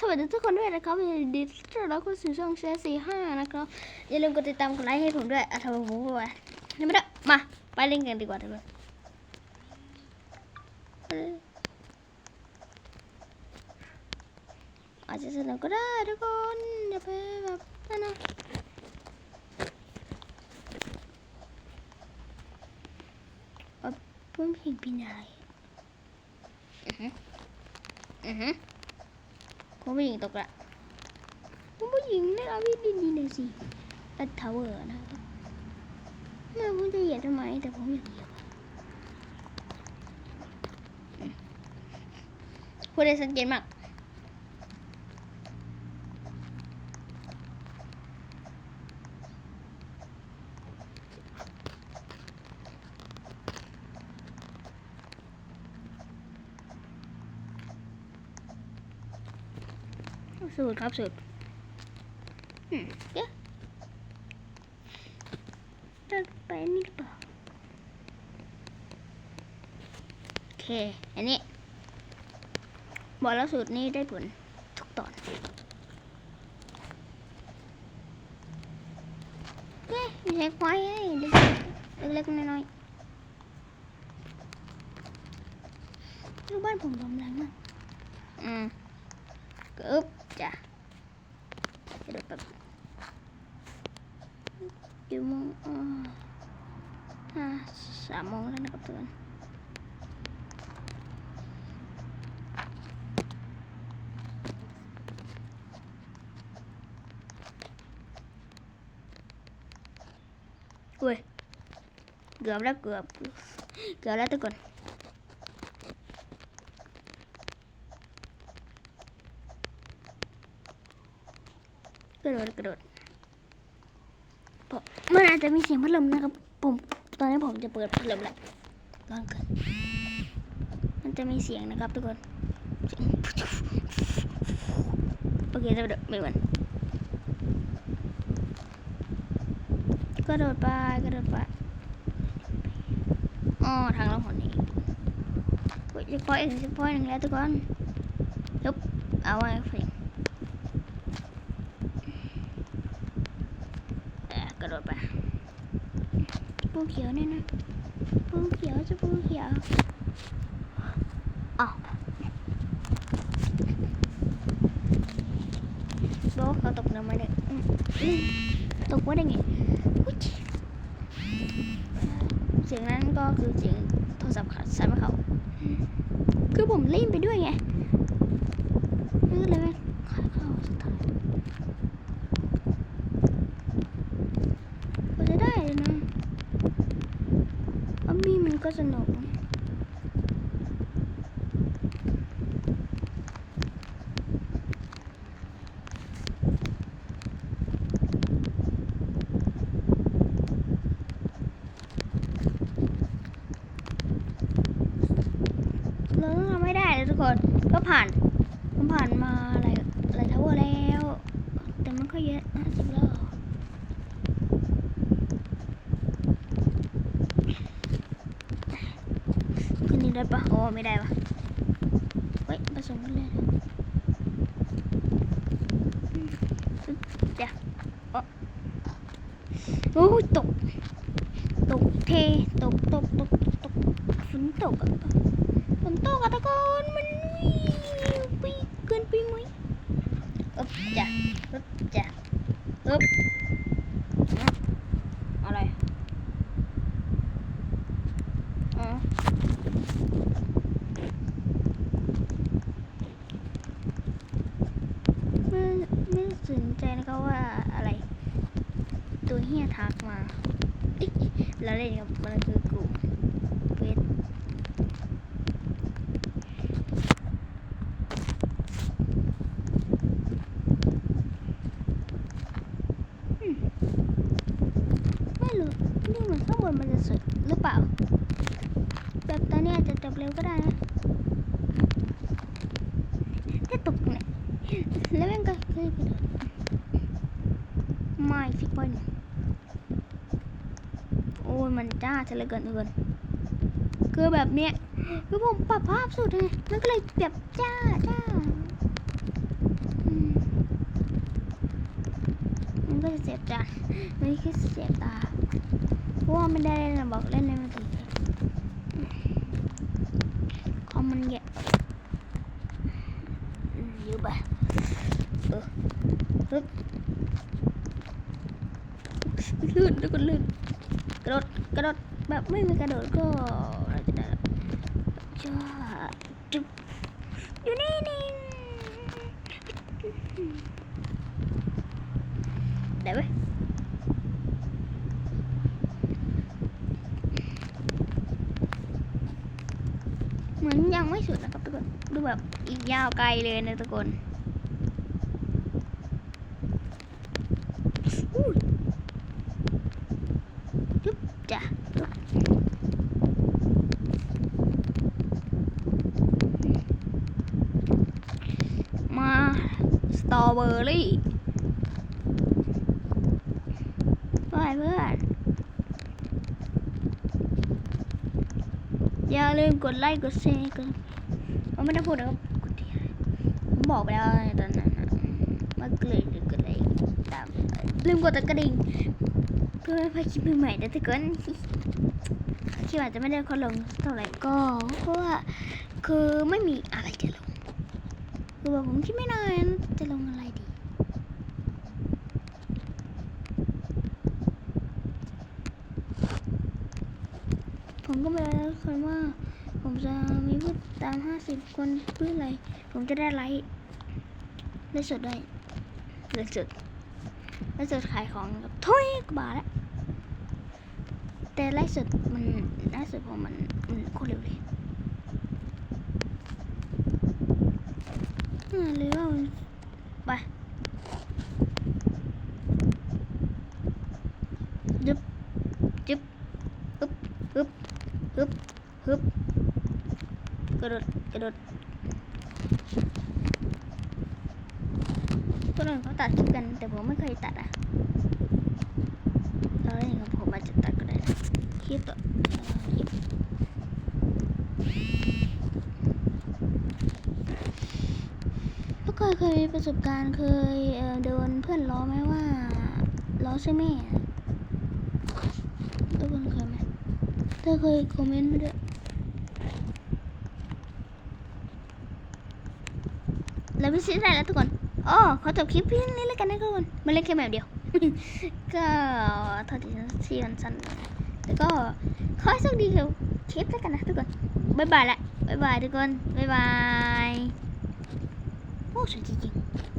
สวัสดีทุกคนด้วยนะครับยินดีต้อนรับเข้าสู่ช่องแชร์สี่ห้านะครับ อย่าลืมกดติดตามกดไลค์ให้ผมด้วยอะทำไมผมพูดไปนี่ไม่ได้มา ไปเล่นกันดีกว่าทุกคนเอออาจจะสนุกก็ได้ทุกคนอย่าไปแบบนั่นนะเอาเพื่อนเพลงปีนอะไรอือฮึอือฮึ ผมผู้หญิงตกละผมผู้หญิงเล่นเอาวิดีดีหน่อยสิตัดทาวเวอร์นะครับไม่รู้จะเหยียดทำไมแต่ผมอยากเหยียบพูดได้สังเกตมาก สูตรครับสูตรอืมเดี๋ยวจะไปนี่หรือเปล่าโอเค อันนี้ บอกแล้วสูตรนี้ได้ผลทุกตอนเย้มีเล็กไว้ให้เล็กเล็กๆน้อยๆดูบ้านผมลมแรงมากอืมกึ๊บจ้ะกระโดดแบบกี่โมงอ่าห้าสามโม งแล้วนะครับทุกคนอุ้ยเกือบแล้วเกือบเกือบแล้วทุกคนกระโดดกระโดดมันอาจจะมีเสียงพัดลมนะครับผมตอนนี้ผมจะเปิดพัดลมแล้ว ร้อนเกินมันจะมีเสียงนะครับทุกคนโอเคจะกระโดดไม่เหมือนกระโดดไปกระโดดไปอ๋อทางลงหนนี้เฮ้ยจะปล่อยอีกจะปล่อยหนึ่งแล้วทุกคนยุบเอาไว้เพลงกระโดดไปปูเขียวเนี่ยนะ ปูเขียวจะปูเขียวอ้าวบอกเขาตกน้ำมาเนี่ยตกว่าได้ไงเสียงนั้นก็คือเสียงโทรศัพท์ขาดสายมาเขาคือผมเล่นไปด้วยไงนี่ก็เลยไม่ขาดเข้าสุดท้าย ก็จะได้เลยนะ ออบบี้มันก็สนุกเราต้องทำให้ได้เลยทุกคน ก็ผ่านผมผ่านมาอะไรอะไรทาวเวอร์แล้ว แต่มันก็เยอะห้าสิบแล้ว ขึ้นนี่ ได้ปะโอ้ไม่ได้ปะเฮ้ยผสมกันเลยนะอืมเดี๋ยวโอ้โอ้ยตก ตกเท ตก ตก ตก ตก ฝนตกอะฝนตกอะตะโกนมันปีเกินไปไหมอึบจ้ะอึบจ้ะอึบอะไรอ๋อ ไม่ไม่สนใจนะครับว่าอะไร ตัวเฮียทักมาเอ๊ะเราเล่นกับมันคือกลุ่มเฟสอืมไม่รู้นี่เหมือนข้างบนมันจะสุดหรือเปล่า แบบตอนนี้อาจจะจบเร็วก็ได้นะแค่ตกเนี่ยแล้วมันก็คือกระโดดไม่ฟิกบอลโอ้ อ้ยมันจ้าจะเลยเกินเกินคือแบบเนี้ยคือผมปรับภาพสุดเลยมันก็เลยแบบจ้าจ้ามันก็จะเจ็บจ้ามันคือเจ็บตาเพราะว่ามัได้เล่นบอกเล่นเลยมันตีคอมมันแย่ยู่แบบเออปึ๊บลื่นแล้วก็ลื่น กระโดดแบบไม่มีกระโดดก็เราจะได้แล้วจ้าจุ๊บอยู่นี่นี่ได้ไหมเหมือนยังไม่สุดนะครับทุกคนดูแบบอีกยาวไกลเลยนะทุกคนอุ้ยจุ๊บจ้ะจุ๊บมาสตรอ เบอร์รี่เพื่อนเพื่อนอย่าลืมกดไลค์กดแชร์กันผมไม่ได้พูดนะครับกดที่ผมบอกไปแล้วตอนนั้นนะว่าเกลือกดไลค์ตามลืมกดตะกระดิ่งเพื่อไม่พลาดคลิปใหม่ๆนะทุกคนคลิปอาจจะไม่ได้คนลงเท่าไหร่ก็เพราะว่าคือไม่มีอะไรจะลงคือแบบผมคิดไม่นานจะลงอะไรดี ผม ก็ไม่รู้นะทุกคนว่าผมจะมีผู้ตามห้าสิบคนเพื่ออะไร ผมจะได้ไลค์ได้สดด้วยได้สดได้สดขายของกับถ้อยกบาทแล้วแต่ไลฟ์สดมันไลฟ์สดผมมันมันโคตรเร็วเลยอ่าหรือว่าไปยึบยึบฮึบฮึบฮึบฮึบก ระโดดกระโดดคนอื่นเขาตัดคลิปกัน แต่ผมไม่เคยตัดอะเราเล่นกับผมอาจจะตัดก็ได้คลิปต่อพวกเคยเคยมีประสบการณ์เคยเโดนเพื่อนล้อไหมว่าล้อใช่ไหมทุกคนเคยไหมถ้าเคยคอมเมนต์มาด้วย แล้วพี่ซิได้แล้วทุกคนอ๋อขอจบคลิปเพียงนี้แล้วกันนะทุกคนมาเล่นแค่แบบเดียว ก็ทอดีที่มันสั้นแล้วก็ขอให้โชคดีกับคลิปแล้วกันนะทุกคนบ๊ายบายละบ๊ายบายทุกคนบ๊ายบายโอ้สวยจริงๆ